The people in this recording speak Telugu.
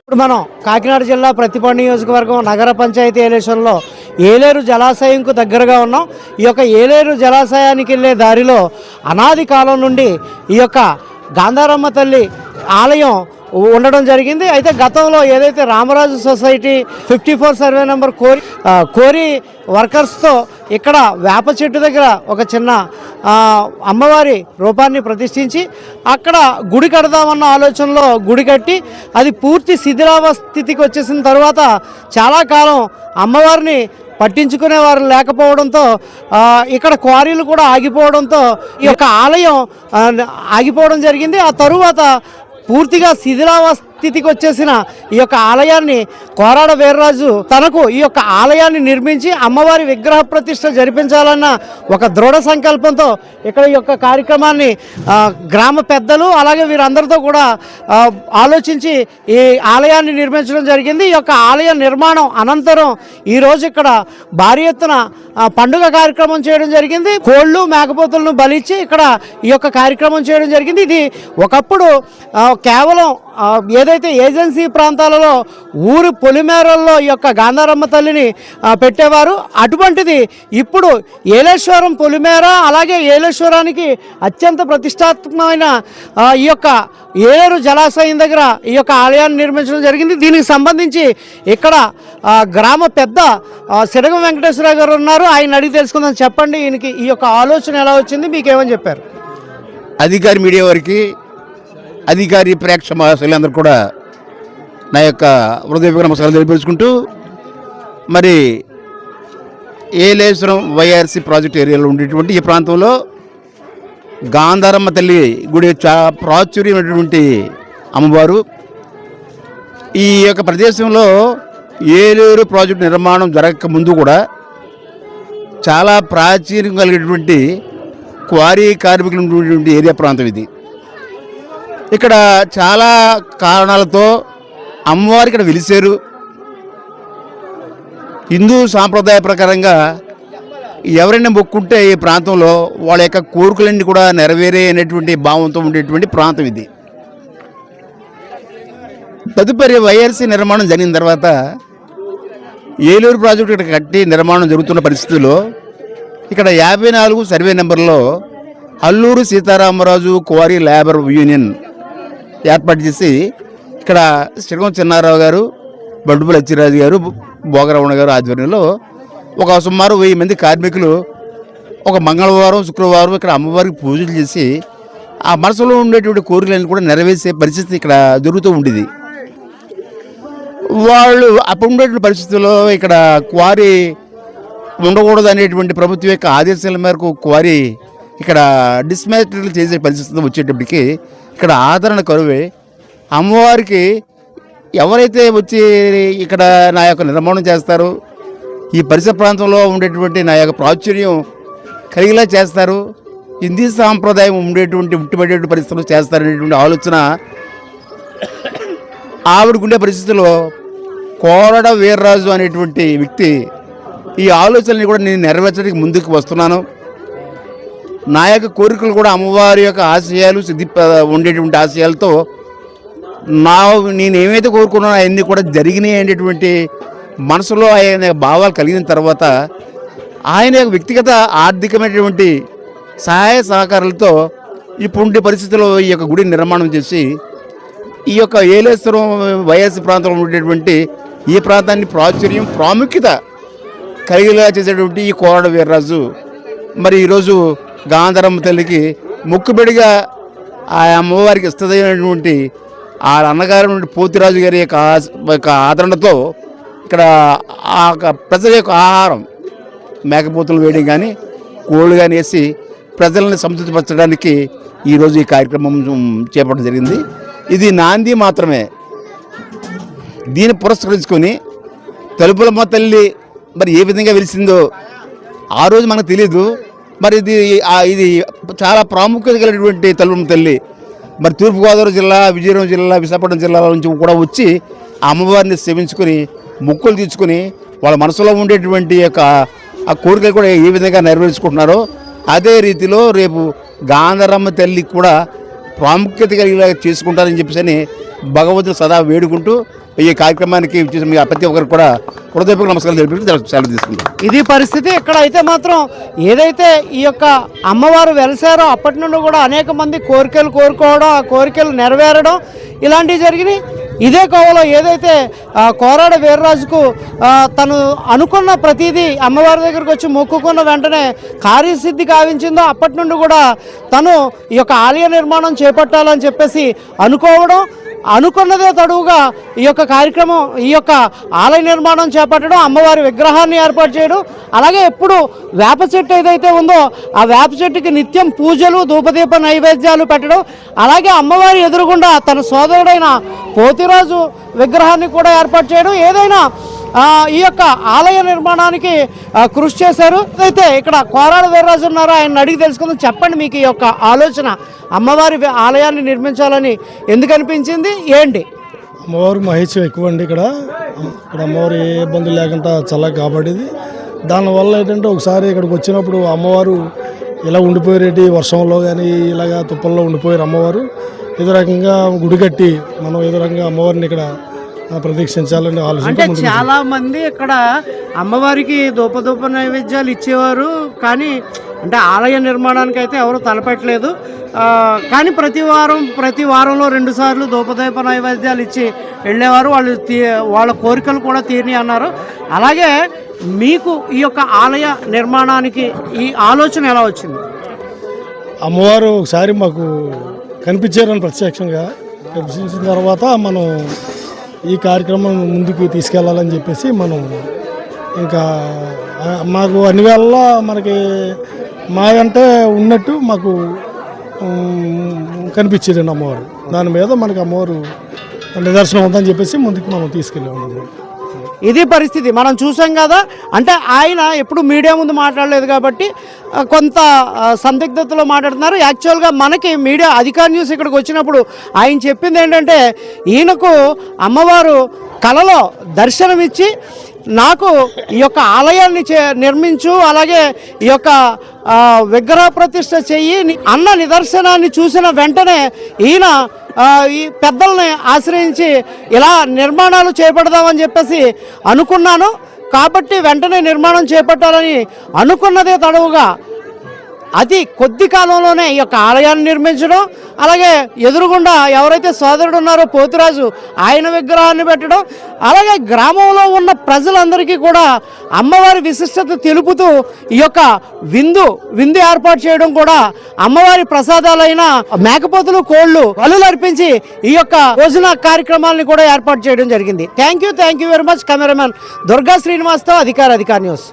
ఇప్పుడు మనం కాకినాడ జిల్లా ప్రతిపాడు నియోజకవర్గం నగర పంచాయతీ ఎలక్షన్లో ఏలేరు జలాశయంకు దగ్గరగా ఉన్నాం. ఈ యొక్క ఏలేరు జలాశయానికి వెళ్ళే దారిలో అనాది కాలం నుండి ఈ యొక్క గాంధారమ్మ తల్లి ఆలయం ఉండడం జరిగింది. అయితే గతంలో ఏదైతే Ramaraju society fifty four survey number quarry quarry వర్కర్స్తో ఇక్కడ వేప చెట్టు దగ్గర ఒక చిన్న అమ్మవారి రూపాన్ని ప్రతిష్ఠించి అక్కడ గుడి కడదామన్న ఆలోచనలో గుడి కట్టి అది పూర్తి శిథిలావస్థితికి వచ్చేసిన తర్వాత చాలా కాలం అమ్మవారిని పట్టించుకునేవారు లేకపోవడంతో ఇక్కడ క్వారీలు కూడా ఆగిపోవడంతో ఈ యొక్క ఆలయం ఆగిపోవడం జరిగింది. ఆ తరువాత పూర్తిగా శిథిలావస్థ స్థితికి వచ్చేసిన ఈ యొక్క ఆలయాన్ని కోరాడ వీర్రాజు తనకు ఈ యొక్క ఆలయాన్ని నిర్మించి అమ్మవారి విగ్రహ ప్రతిష్ట జరిపించాలన్న ఒక దృఢ సంకల్పంతో ఇక్కడ ఈ యొక్క కార్యక్రమాన్ని గ్రామ పెద్దలు అలాగే వీరందరితో కూడా ఆలోచించి ఈ ఆలయాన్ని నిర్మించడం జరిగింది. ఈ యొక్క ఆలయ నిర్మాణం అనంతరం ఈరోజు ఇక్కడ భారీ ఎత్తున పండుగ కార్యక్రమం చేయడం జరిగింది. కోళ్ళు మేకపోతులను బలిచ్చి ఇక్కడ ఈ యొక్క కార్యక్రమం చేయడం జరిగింది. ఇది ఒకప్పుడు కేవలం ఆ, ఏదైతే ఏజెన్సీ ప్రాంతాలలో ఊరు పొలిమేరల్లో ఈ యొక్క గాంధారమ్మ తల్లిని పెట్టేవారు అటువంటిది ఇప్పుడు ఏలేశ్వరం పొలిమేర అలాగే ఏలేశ్వరానికి అత్యంత ప్రతిష్టాత్మకమైన ఈ యొక్క ఏలేరు జలాశయం దగ్గర ఈ యొక్క ఆలయాన్ని నిర్మించడం జరిగింది. దీనికి సంబంధించి ఇక్కడ గ్రామ పెద్ద ఆ, వెంకటేశ్వర గారు ఉన్నారు. ఆయన అడిగి తెలుసుకుందాం. చెప్పండి ఈయనకి ఈ యొక్క ఆలోచన ఎలా వచ్చింది? మీకేమని చెప్పారు? అధికారి మీడియా వారికి అధికారి ప్రేక్ష మహాశైలందరూ కూడా నా యొక్క హృదయపూర్వక నమస్కారాలు తెలియపరుచుకుంటూ మరి ఏలేశ్వరం వైఆర్సీ ప్రాజెక్ట్ ఏరియాలో ఉండేటువంటి ఈ ప్రాంతంలో గాంధారమ్మ తల్లి గుడి చా ప్రాచుర్యమైనటువంటి అమ్మవారు. ఈ యొక్క ప్రదేశంలో ఏలేరు ప్రాజెక్టు నిర్మాణం జరగక ముందు కూడా చాలా ప్రాచీనం కలిగినటువంటి క్వారీ కార్మికులు ఉండేటువంటి ఏరియా ప్రాంతం ఇది. ఇక్కడ చాలా కారణాలతో అమ్మవారు ఇక్కడ వెలిసారు హిందూ సాంప్రదాయ ప్రకారంగా ఎవరైనా మొక్కుంటే ఈ ప్రాంతంలో వాళ్ళ యొక్క కోరికలన్నీ కూడా నెరవేరే అనేటువంటి భావంతో ఉండేటువంటి ప్రాంతం ఇది. తదుపరి వైఆర్సీ నిర్మాణం జరిగిన తర్వాత ఏలూరు ప్రాజెక్టు ఇక్కడ కట్టి నిర్మాణం జరుగుతున్న పరిస్థితుల్లో ఇక్కడ యాభై నాలుగు సర్వే నెంబర్లో Alluru Sitaramaraju quarry labour union ఏర్పాటు చేసి ఇక్కడ శ్రీగం చిన్నారావు గారు బండుపుల అచ్చిరాజు గారు భోగరమణ గారు ఆధ్వర్యంలో ఒక సుమారు వెయ్యి మంది కార్మికులు ఒక మంగళవారం శుక్రవారం ఇక్కడ అమ్మవారికి పూజలు చేసి ఆ మనసులో ఉండేటువంటి కోరికలన్నీ కూడా నెరవేర్చే పరిస్థితి ఇక్కడ జరుగుతూ ఉండేది. వాళ్ళు అప్పుడు ఉండేటువంటి పరిస్థితుల్లో ఇక్కడ క్వారీ ఉండకూడదు అనేటువంటి ప్రభుత్వం యొక్క ఆదేశాల మేరకు క్వారీ ఇక్కడ డిస్మాంటిల్ చేసే పరిస్థితి వచ్చేటప్పటికి ఇక్కడ ఆదరణ కరువే. అమ్మవారికి ఎవరైతే వచ్చి ఇక్కడ నా యొక్క నిర్మాణం చేస్తారు ఈ పరిసర ప్రాంతంలో ఉండేటువంటి నా యొక్క ప్రాచుర్యం కలిగేలా చేస్తారు. హిందీ సాంప్రదాయం ఉండేటువంటి ఉట్టిపడేటువంటి పరిస్థితులు చేస్తారనేటువంటి ఆలోచన ఆవిడకుండే పరిస్థితుల్లో కోరడ వీర్రాజు అనేటువంటి వ్యక్తి ఈ ఆలోచనని కూడా నేను నెరవేర్చడానికి ముందుకు వస్తున్నాను. నా యొక్క కోరికలు కూడా అమ్మవారి యొక్క ఆశయాలు సిద్ధి ఉండేటువంటి ఆశయాలతో నా నేను ఏమైతే కోరుకున్నానో అవన్నీ కూడా జరిగినాయి అనేటువంటి మనసులో ఆయన భావాలు కలిగిన తర్వాత ఆయన యొక్క వ్యక్తిగత ఆర్థికమైనటువంటి సహాయ సహకారాలతో ఇప్పుడుండే పరిస్థితుల్లో ఈ యొక్క గుడి నిర్మాణం చేసి ఈ యొక్క ఏలేశ్వరం వైఎస్ ప్రాంతంలో ఉండేటువంటి ఈ ప్రాంతాన్ని ప్రాచుర్యం ప్రాముఖ్యత కలిగేలా చేసేటువంటి ఈ కోరడ వీర్రాజు. మరి ఈరోజు గాంధరమ్మ తల్లికి మొక్కుబడిగా ఆ అమ్మవారికి ఇష్టమైనటువంటి ఆ అన్నగారి నుండి పోతిరాజు గారి యొక్క యొక్క ఆదరణతో ఇక్కడ ఆ యొక్క ప్రజల యొక్క ఆహారం మేకపోతులు వేయడం కానీ కోళ్ళు కానీ వేసి ప్రజలను సంతృప్తిపరచడానికి ఈరోజు ఈ కార్యక్రమం చేపట్టడం జరిగింది. ఇది నాంది మాత్రమే. దీన్ని పురస్కరించుకొని తలుపులమ్మ తల్లి మరి ఏ విధంగా వెలిసిందో ఆ రోజు మనకు తెలియదు మరి ఇది ఇది చాలా ప్రాముఖ్యత కలిగినటువంటి తలుపులమ్మ తల్లి. మరి తూర్పుగోదావరి జిల్లా విజయనగరం జిల్లా విశాఖపట్నం జిల్లాల నుంచి కూడా వచ్చి అమ్మవారిని సేవించుకుని ముక్కులు తీర్చుకుని వాళ్ళ మనసులో ఉండేటువంటి యొక్క ఆ కోరికలు కూడా ఏ విధంగా నెరవేర్చుకుంటున్నారో అదే రీతిలో రేపు గాంధరమ్మ తల్లి కూడా ప్రాముఖ్యత కలిగేలా చేసుకుంటారని చెప్పేసి అని భగవంతుడు సదా వేడుకుంటూ ఈ కార్యక్రమానికి చేసిన ప్రతి ఒక్కరికి కూడా హృదయపూర్వక నమస్కారం తెలిపి సెలవు తీసుకుంటాం. ఇది పరిస్థితి ఇక్కడ అయితే మాత్రం ఏదైతే ఈ యొక్క అమ్మవారు వెలిసారో అప్పటి నుండి కూడా అనేక మంది కోరికలు కోరుకోవడం ఆ కోరికలు నెరవేరడం ఇలాంటివి జరిగినాయి. ఇదే కోవలో ఏదైతే కోరాడ వీర్రాజుకు తను అనుకున్న ప్రతిదీ అమ్మవారి దగ్గరకు వచ్చి మొక్కుకున్న వెంటనే కార్యసిద్ధి కావించిందో అప్పటి నుండి కూడా తను ఈ యొక్క ఆలయ నిర్మాణం చేపట్టాలని చెప్పేసి అనుకోవడం అనుకున్నదే తడువుగా ఈ యొక్క కార్యక్రమం ఈ యొక్క ఆలయ నిర్మాణం చేపట్టడం అమ్మవారి విగ్రహాన్ని ఏర్పాటు చేయడం అలాగే ఎప్పుడు వేప చెట్టు ఏదైతే ఉందో ఆ వేప చెట్టుకి నిత్యం పూజలు ధూపదీప నైవేద్యాలు పెట్టడం అలాగే అమ్మవారి ఎదురుగుండా తన సోదరుడైన పోతిరాజు విగ్రహాన్ని కూడా ఏర్పాటు చేయడం ఏదైనా ఈ యొక్క ఆలయ నిర్మాణానికి కృషి చేశారు. అయితే ఇక్కడ కోరాడ వీర్రాజు ఉన్నారు? ఆయన అడిగి తెలుసుకుందాం. చెప్పండి మీకు ఈ యొక్క ఆలోచన. అమ్మవారి ఆలయాన్ని నిర్మించాలని ఎందుకు అనిపించింది? ఏంటి? అమ్మవారు మహేష్ ఎక్కువ అండి ఇక్కడ. ఇక్కడ అమ్మవారు ఏ ఇబ్బంది లేకుండా చల్లగా కాపాడేది. దానివల్ల ఏంటంటే ఒకసారి ఇక్కడికి వచ్చినప్పుడు అమ్మవారు ఇలా ఉండిపోయారేటి? వర్షంలో కానీ ఇలాగా తుప్పల్లో ఉండిపోయారు అమ్మవారు. ఏదో రకంగా గుడి కట్టి మనం ఏదో రకంగా అమ్మవారిని ఇక్కడ ప్రదీక్షించాలని ఆలోచన అంటే చాలా మంది ఇక్కడ అమ్మవారికి ధూపధూప నైవేద్యాలు ఇచ్చేవారు కానీ అంటే ఆలయ నిర్మాణానికి అయితే ఎవరు తలపెట్టలేదు. కానీ ప్రతి వారం ప్రతి వారంలో రెండు సార్లు ధూపదీప నైవేద్యాలు ఇచ్చి వెళ్ళేవారు. వాళ్ళు వాళ్ళ కోరికలు కూడా తీరినాయి అన్నారు. అలాగే మీకు ఈ యొక్క ఆలయ నిర్మాణానికి ఈ ఆలోచన ఎలా వచ్చింది? అమ్మవారు ఒకసారి మాకు కనిపించారని ప్రత్యక్షంగా. కనిపించిన తర్వాత మనం ఈ కార్యక్రమం ముందుకు తీసుకెళ్ళాలని చెప్పేసి మనం ఇంకా మాకు అన్ని వేళ మనకి మాదంటే ఉన్నట్టు మాకు ఉమ్, కనిపించేదండి అమ్మవారు. దాని మీద మనకి అమ్మవారు నిదర్శనం ఉందని చెప్పేసి ముందుకు మనం తీసుకెళ్ళాము ఇది పరిస్థితి. మనం చూసాం కదా అంటే ఆయన ఎప్పుడు మీడియా ముందు మాట్లాడలేదు కాబట్టి కొంత సందిగ్ధతలో మాట్లాడుతున్నారు. యాక్చువల్గా మనకి మీడియా అధికార న్యూస్ ఇక్కడికి వచ్చినప్పుడు ఆయన చెప్పింది ఏంటంటే ఈయనకు అమ్మవారు కలలో దర్శనమిచ్చి నాకు ఈ యొక్క ఆలయాన్ని చే నిర్మించు అలాగే ఈ యొక్క విగ్రహ ప్రతిష్ట చెయ్యి అన్న నిదర్శనాన్ని చూసిన వెంటనే ఈయన ఈ పెద్దల్ని ఆశ్రయించి ఇలా నిర్మాణాలు చేపడదామని చెప్పేసి అనుకున్నాను. కాబట్టి వెంటనే నిర్మాణం చేపట్టాలని అనుకున్నదే తడవుగా అతి కొద్ది కాలంలోనే ఈ యొక్క ఆలయాన్ని నిర్మించడం అలాగే ఎదురుగుండా ఎవరైతే సోదరుడు ఉన్నారో పోతురాజు ఆయన విగ్రహాన్ని పెట్టడం అలాగే గ్రామంలో ఉన్న ప్రజలందరికీ కూడా అమ్మవారి విశిష్టత తెలుపుతూ ఈ యొక్క విందు విందు ఏర్పాటు చేయడం కూడా అమ్మవారి ప్రసాదాలైన మేకపోతులు కోళ్ళు బలులు అర్పించి ఈ యొక్క భోజన కార్యక్రమాలను కూడా ఏర్పాటు చేయడం జరిగింది. Thank you thank you very much cameraman Durga శ్రీనివాస్తో అధికార అధికార న్యూస్.